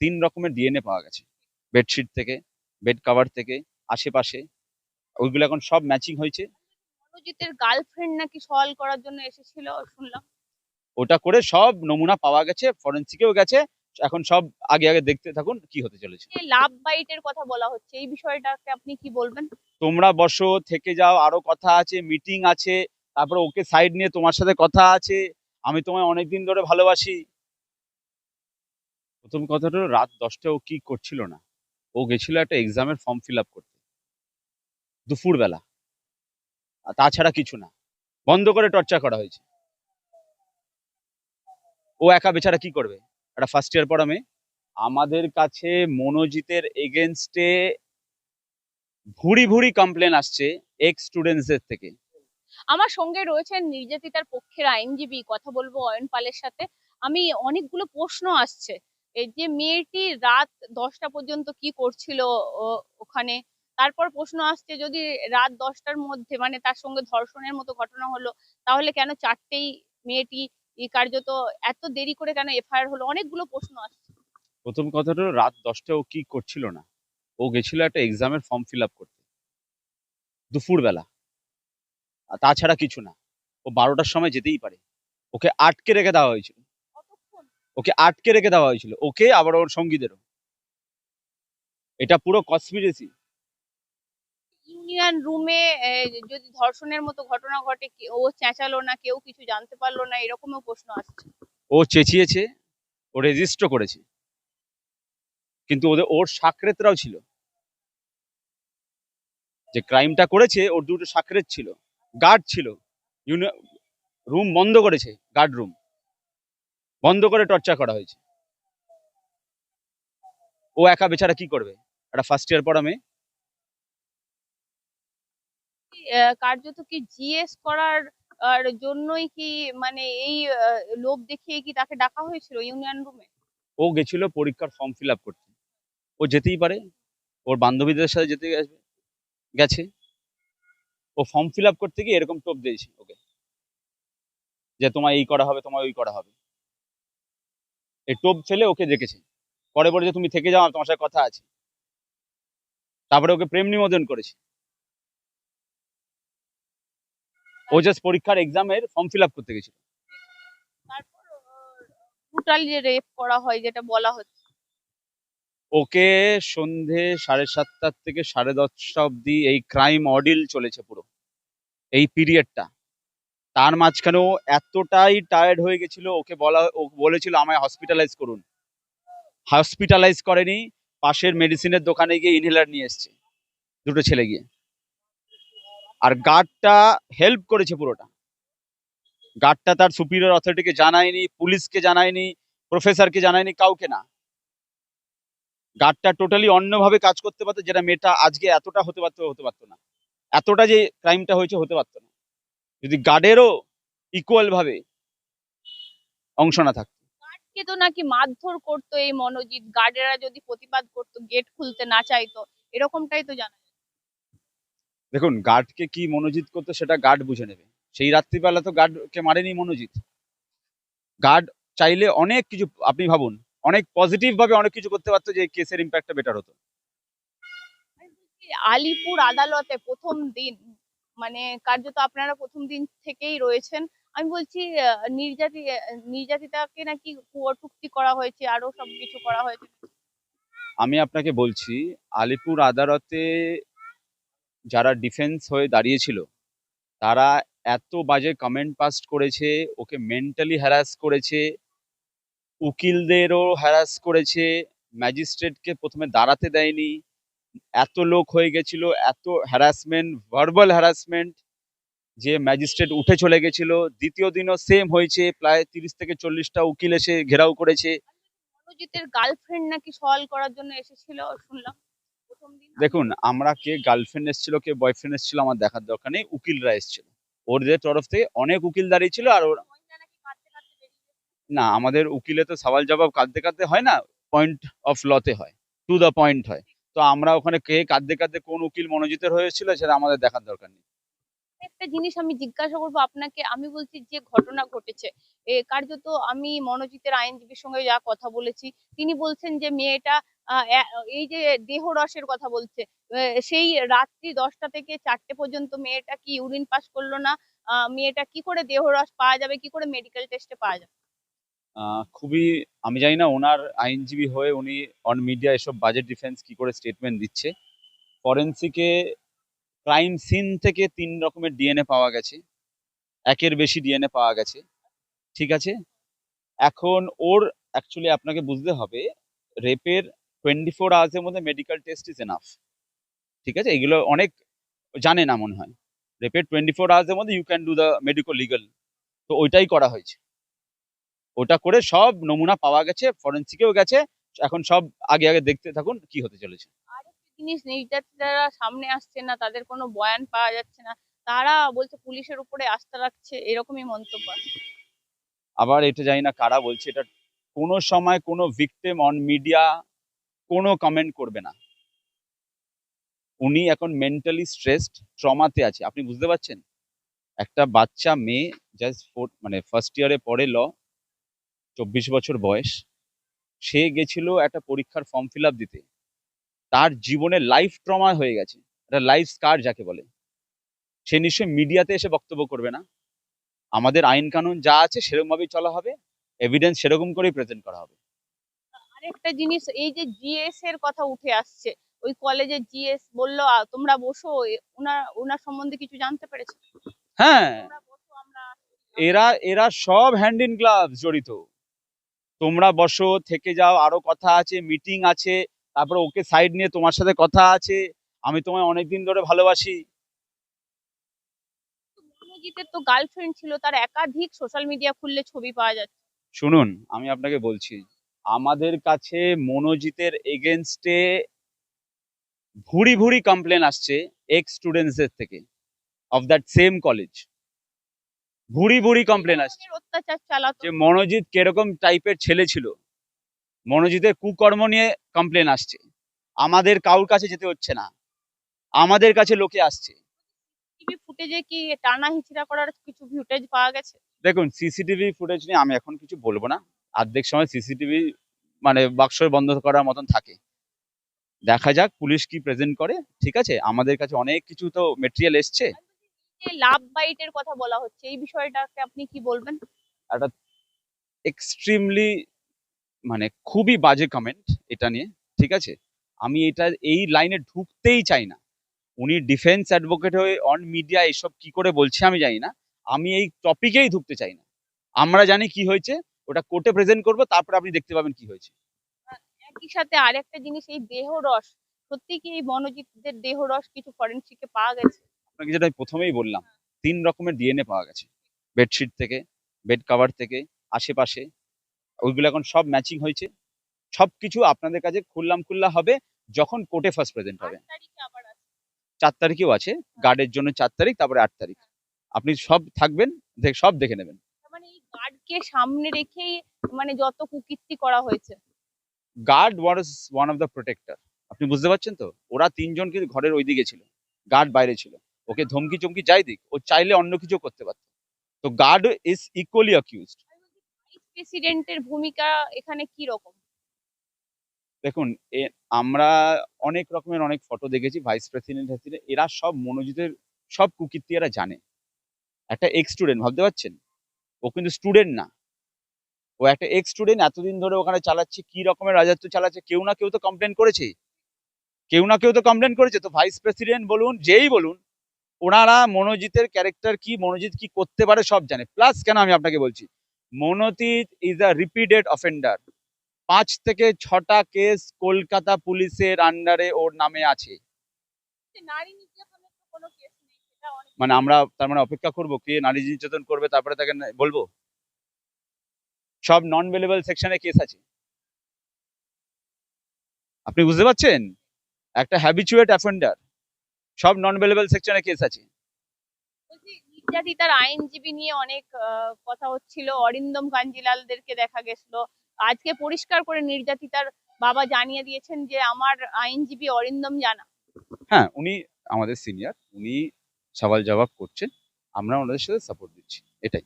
তিন রকমের ডিএনএ পাওয়া গেছে। বেডশিট থেকে বেড কাভার থেকে আশেপাশে ওইগুলো এখন সব ম্যাচিং হয়েছে। মনোজিতের গার্লফ্রেন্ড নাকি সওয়াল করার জন্য এসেছিল শুনলাম। ওটা করে সব নমুনা পাওয়া গেছে ফরেন্সিকেও গেছে এখন সব আগে আগে দেখতে থাকুন কি হতে চলেছে। লাভ বাইটের কথা বলা হচ্ছে এই বিষয়টাকে আপনি কি বলবেন? তোমরা বসো থেকে যাও আরও কথা আছে মিটিং আছে তারপরে ওকে সাইড নিয়ে তোমার সাথে কথা আছে আমি তোমায় অনেকদিন ধরে ভালোবাসি। প্রথম কথাটা হলো রাত দশটা ও কি করছিল না? ও গেছিল একটা এক্সামের ফর্ম ফিল আপ করতে। দুপুরবেলা। তাছাড়া কিছু না। বন্ধ করে টর্চার করা হয়েছে। ও একা বেচারা কি করবে? একটা ফার্স্ট ইয়ার পড়া মেয়ে। আমাদের কাছে মনোজিতের এগেনস্টে ভুরি ভুরি কমপ্লেন আসছে এক্স স্টুডেন্টসদের থেকে। আমার সঙ্গে রয়েছেন নির্যাতিতার পক্ষের আইনজীবী, কথা বলব অয়ন পালের সাথে। আমি অনেকগুলো প্রশ্ন আসছে। যে মেয়েটি রাত দশটা পর্যন্ত কি করছিল ওখানে? তারপর প্রশ্ন আসছে, যদি রাত দশটার মধ্যে মানে তার সঙ্গে ধর্ষণের মতো ঘটনা হলো, তাহলে কেন চারটেই মেয়েটি কার্যত এত দেরি করে কেন এফআইআর হলো? অনেকগুলো প্রশ্ন আসছে। প্রথম কথাটা রাত দশটা ও কি করছিল না? ও গেছিল একটা এক্সামের ফর্ম ফিল আপ করতে। দুপুরবেলা। তাছাড়া কিছু না। ও বারোটার সময় যেতেই পারে। ওকে আটকে রেখে দেওয়া হয়েছিল। ওকে আটকে রেখে দেওয়া হয়েছিল। ওকে আবার ওর সঙ্গীদেরও। এটা পুরো কনস্পিরেসি ইউনিয়ন রুমে যদি ধর্ষণের মতো ঘটনা ঘটে ও চেঁচালো না কেউ কিছু জানতে পারল না এরকমও প্রশ্ন আসছে। ও চেঁচিয়েছে ও রেজিস্টার করেছে। কিন্তু ওদের ওর সাকরেতরাও ছিল। যে ক্রাইমটা করেছে ওর দুটো সাকরেত ছিল। গার্ড ছিল। রুম বন্ধ করেছে গার্ড রুম বন্ধ করে টর্চার করা হয়েছে। ও একা বেচারা কি করবে? একটা ফার্স্ট ইয়ার পড়া মেয়ে? কার্যত কি জিএস করার আর জন্যই কি মানে এই লোভ দেখিয়ে কি তাকে ডাকা হয়েছিল ইউনিয়ন রুমে ও গেছিল পরীক্ষার ফর্ম ফিল আপ করতে। ও যেতেই পারে। ওর বান্ধবীদের সাথে যেতে আসবে গেছে। ও ফর্ম ফিল আপ করতে গিয়ে এরকম টোপ দিয়েছে ওকে। যে তোমার এই করা হবে তোমার ওই করা হবে। এই টোপ ফেলে ওকে দেখেছে। পরে পরে যে তুমি থেকে যাও তোমার সাথে কথা আছে। তারপরে ওকে প্রেম নিবেদন করেছে। ও জাস্ট পরীক্ষার এক্সামের ফর্ম ফিল আপ করতে গেছিল। ব্রুটাল যে রেপ করা হয় যেটা বলা হচ্ছে। ওকে সন্ধে সাড়ে সাতটার থেকে সাড়ে দশটা অবধি এই ক্রাইম অডিল চলেছে পুরো। এই পিরিয়ডটা তার মাঝখানেও এতটাই টায়ার্ড হয়ে গেছিল, ওকে বলা, ও বলেছিল আমায় হসপিটালাইজ করুন। হসপিটালাইজ করেনি, পাশের মেডিসিনের দোকানে গিয়ে ইনহেলার নিয়ে এসছে, দুটো ছেলে গিয়ে। আর গার্ডটা হেল্প করেছে পুরোটা। গার্ডটা তার সুপিরিয়র অথরিটিকে জানায়নি পুলিশকে জানায়নি প্রফেসরকে জানায়নি, কাউকে না। গার্ডটা টোটালি অন্যভাবে কাজ করতে পারতো, যেটা মেয়েটা আজকে এতটা হতে পারতো হতে পারতো না। এতটা যে ক্রাইমটা হয়েছে, হতে পারতো না। যদি গার্ডেরও ইকুয়াল ভাবে অংশ না থাকতো। কে তো নাকি মারধর করতো এই মনোজিৎ। গার্ডেরা যদি প্রতিবাদ করতো গেট খুলতে না চাইতো এরকমটাই তো জানা। দেখুন গার্ডকে কি মনোজিৎ করতো সেটা গার্ড বুঝে নেবে। সেই রাত্রিবেলা তো গার্ডকে মারেনি মনোজিৎ। গার্ড চাইলে অনেক কিছু আপনি ভাবুন অনেক পজিটিভ ভাবে অনেক কিছু করতে পারতো যে কেসের ইম্প্যাক্টটা বেটার হতো। আলিপুর আদালতে প্রথম দিন মানে কার্যত আপনারা প্রথম দিন থেকেই রয়েছেন। আমি বলছি নির্যাতি, নির্যাতিতাকে নাকি কটুক্তি করা হয়েছে, আরও সব কিছু করা হয়েছে? আমি আপনাকে বলছি, আলিপুর আদালতে যারা ডিফেন্স হয়ে দাঁড়িয়েছিল, তারা এত বাজে কমেন্ট পাস করেছে, ওকে মেন্টালি হ্যারাস করেছে, উকিলদেরও হ্যারাস করেছে ম্যাজিস্ট্রেটকে প্রথমে দাঁড়াতে দেয়নি এত লোক হয়ে গেছিল এত হ্যারাসমেন্ট ভার্বাল হ্যারাসমেন্ট যে ম্যাজিস্ট্রেট উঠে চলে গেছিল। দ্বিতীয় দিনও সেম হয়েছে প্রায় তিরিশ থেকে চল্লিশটা উকিল এসে ঘেরাও করেছে। মনোজিতের গার্লফ্রেন্ড নাকি সওয়াল করার জন্য এসেছিল শুনলাম। দেখুন আমরা কে গার্লফ্রেন্ড এসেছিল কে বয়ফ্রেন্ড এসেছিল আমার দেখার দরকার নেই উকিলরা এসেছিল। ওদের তরফ থেকে অনেক উকিল দাঁড়িয়েছিল আর ওরা। না আমাদের উকিলে তো সওয়াল জবাব কাঁদতে কাঁদতে হয় না পয়েন্ট অফ লতে হয় টু দ্য পয়েন্ট হয়। তো আমরা ওখানে কে কাঁদতে কাঁদতে কোন উকিল মনোজিতের হয়েছিল সেটা আমাদের দেখার দরকার নেই। একটা জিনিস আমি জিজ্ঞাসা করব আপনাকে, আমি বলছি যে ঘটনা ঘটেছে কার্যত আমি মনোজিতের আইনজীবীর সঙ্গে যা কথা বলেছি, তিনি বলছেন যে মেয়েটা এই যে দেহরসের কথা বলছে সেই রাত্রি দশটা থেকে চারটে পর্যন্ত মেয়েটা কি ইউরিন পাস করল না? মেয়েটা কি করে দেহরস পাওয়া যাবে, কি করে মেডিকেল টেস্টে পাওয়া যাবে? খুবই, আমি জানি না ওনার আইনজীবী হয়ে উনি অন মিডিয়া এসব বাজেট ডিফেন্স কি করে স্টেটমেন্ট দিচ্ছে। ফরেন্সিকে ক্রাইম সিন থেকে তিন রকমের ডিএনএ পাওয়া গেছে। একের বেশি ডিএনএ পাওয়া গেছে। ঠিক আছে? এখন ওর অ্যাকচুয়ালি আপনাকে বুঝতে হবে রেপের টোয়েন্টি ফোর আওয়ার্সের মধ্যে মেডিকেল টেস্ট ইজ এনাফ ঠিক আছে? এগুলো অনেক জানে না মনে হয়। রেপের টোয়েন্টি ফোর আওয়ার্সের মধ্যে you can do the medico legal তো ওইটাই করা হয়েছে। ওটা করে সব নমুনা পাওয়া গেছে ফরেন্সিকেও গেছে। এখন সব আগে আগে দেখতে থাকুন কি হতে চলেছে। জিনিস নির্যাতিতারা সামনে আসছে না তাদের কোনো বয়ান পাওয়া যাচ্ছে না। তারা বলছে পুলিশের উপরে আস্থা রাখছে এরকমই মন্তব্য আবার এটা জানি না কারা বলছে এটা কোনো সময় কোনো ভিকটিম অন মিডিয়া কোনো কমেন্ট করবে না। উনি এখন মেন্টালি স্ট্রেসড ট্রমাতে আছে। আপনি বুঝতে পারছেন? একটা বাচ্চা মেয়ে জাস্ট ফোর মানে ফার্স্ট ইয়ারে পড়ে ল চব্বিশ বছর বয়স সে গেছিল একটা পরীক্ষার ফর্ম ফিল আপ দিতে। তার জীবনে লাইফ ট্রমা হয়ে গেছে। একটা লাইফ স্কার যাকে বলে। সে নিশ্চয়ই মিডিয়াতে এসে বক্তব্য করবে না। আমাদের আইন কানুন যা আছে সেরকম ভাবেই চলা হবে। এভিডেন্স সেরকম করেই প্রেজেন্ট করা হবে। আরেকটা জিনিস এই যে জিএস এর কথা উঠে আসছে ওই কলেজে জিএস বলল তোমরা বসো ওনার ওনার সম্বন্ধে কিছু জানতে পেরেছ? হ্যাঁ। এরা এরা সব হ্যান্ড ইন গ্লাভস জড়িত। তোমরা বসো থেকে যাও আরও কথা আছে মিটিং আছে তারপরে ওকে সাইড নিয়ে তোমার সাথে কথা আছে আমি তোমায় অনেকদিন ধরে ভালোবাসি। মনোজিতের তো গার্লফ্রেন্ড ছিল তার একাধিক সোশ্যাল মিডিয়া খুললে ছবি পাওয়া যাচ্ছে। শুনুন আমি আপনাকে বলছি আমাদের কাছে মনোজিতের এগেনস্টে ভুরি ভুরি কমপ্লেন আসছে এক্স স্টুডেন্টসদের থেকে of that same college Bhuri Bhuri complain আসছে। অত্যাচার চালাতো। যে মনোজিৎ কীরকম টাইপের ছেলে ছিল মনোজিতের কুকর্ম নিয়ে কমপ্লেন আসছে। আমাদের কাউর কাছে যেতে হচ্ছে না। আমাদের কাছে লোকে আসছে। টিভি ফুটেজে কি টানা হিচড়া করার কিছু ফুটেজ পাওয়া গেছে? দেখুন সিসিটিভি ফুটেজ নিয়ে আমি এখন কিছু বলব না। অর্ধেক সময় সিসিটিভি মানে বাক্স বন্ধ করার মতন থাকে। দেখা যাক পুলিশ কি প্রেজেন্ট করে। ঠিক আছে? আমাদের কাছে অনেক কিছু তো মেটেরিয়াল এসছে। লাভ বাইটের কথা বলা হচ্ছে। এই বিষয়টাকে আপনি কি বলবেন? এক্সট্রিমলি মানে খুবই বাজে কমেন্ট এটা নিয়ে ঠিক আছে? আমি এটা এই লাইনে ঢুকতেই চাই না। উনি ডিফেন্স অ্যাডভোকেট হয়ে অন মিডিয়া এসব কি করে বলছে আমি জানি না। আমি এই টপিকেই ঢুকতে চাই না। আমরা জানি কি হয়েছে ওটা কোর্টে প্রেজেন্ট করব তারপর আপনি দেখতে পাবেন কি হয়েছে। একই সাথে আরেকটা জিনিস এই দেহরস সত্যি কি এই মনোজিৎদের দেহরস কিছু ফরেনসিকে পাওয়া গেছে? আপনাকে যেটা আমি প্রথমেই বললাম তিন রকমের ডিএনএ পাওয়া গেছে। বেডশিট থেকে বেড কাভার থেকে আশেপাশে ওইগুলো এখন সব ম্যাচিং হয়েছে। সব কিছু আপনাদের কাছে খুললাম খুল্লা হবে যখন কোর্টে ফার্স্ট প্রেজেন্ট হবে। চার তারিখেও আছে গার্ডের জন্য চার তারিখ তারপরে আট তারিখ। আপনি সব থাকবেন সব দেখে নেবেন। মানে গার্ডকে সামনে রেখেই মানে যত কুকীর্তি করা হয়েছে। Guard was one of the protector আপনি বুঝতে পারছেন তো? ওরা তিনজন কিন্তু ঘরের ওই দিকে ছিল গার্ড বাইরে ছিল। ওকে ধমকি চমকি যাই দিক ও চাইলে অন্য কিছু করতে পারত। তো গার্ড ইজ ইকুয়ালি অ্যাকিউজড প্রেসিডেন্টের ভূমিকা এখানে কি রকম? দেখুন আমরা অনেক রকমের অনেক ফটো দেখেছি ভাইস প্রেসিডেন্ট প্রেসিডেন্ট এরা সব মনোজিতের সব কুকীর্তি এরা জানে। একটা এক্স স্টুডেন্ট ভাবতে পারছেন? ও কিন্তু স্টুডেন্ট না। ও একটা এক্স স্টুডেন্ট এতদিন ধরে ওখানে চালাচ্ছে কি রকমের রাজত্ব চালাচ্ছে কেউ না কেউ তো কমপ্লেন করেছে। কেউ না কেউ তো কমপ্লেন করেছে। তো ভাইস প্রেসিডেন্ট বলুন যেই বলুন ওনারা মনোজিতের ক্যারেক্টার কি মনোজিৎ কি করতে পারে সব জানে। প্লাস কেন আমি আপনাকে বলছি Monojit is a repeated offender পাঁচ থেকে ছটা কেস কলকাতা পুলিশের আন্ডারে ওর নামে আছে। মানে আমরা তার মানে অপেক্ষা করব কে নারী নির্যাতন করবে তারপরে তাকে বলব? সব নন ভেলেবল সেকশনে কেস আছে। আপনি বুঝতে পারছেন? একটা হ্যাবিচুয়েট অ্যাফেন্ডার সব নন ভেলেবল সেকশনে কেস আছে নির্যাতিতার আইনজীবী নিয়ে অনেক কথা হচ্ছিল। অরিন্দম কাঞ্জিলালদেরকে দেখা গেছিল। আজকে পরিষ্কার করে নির্যাতিতার বাবা জানিয়ে দিয়েছেন যে আমার আইনজীবী অরিন্দম জানা। হ্যাঁ উনি আমাদের সিনিয়র উনি সওয়াল জবাব করছেন। আমরা ওনাদের সাথে সাপোর্ট দিচ্ছি। এটাই।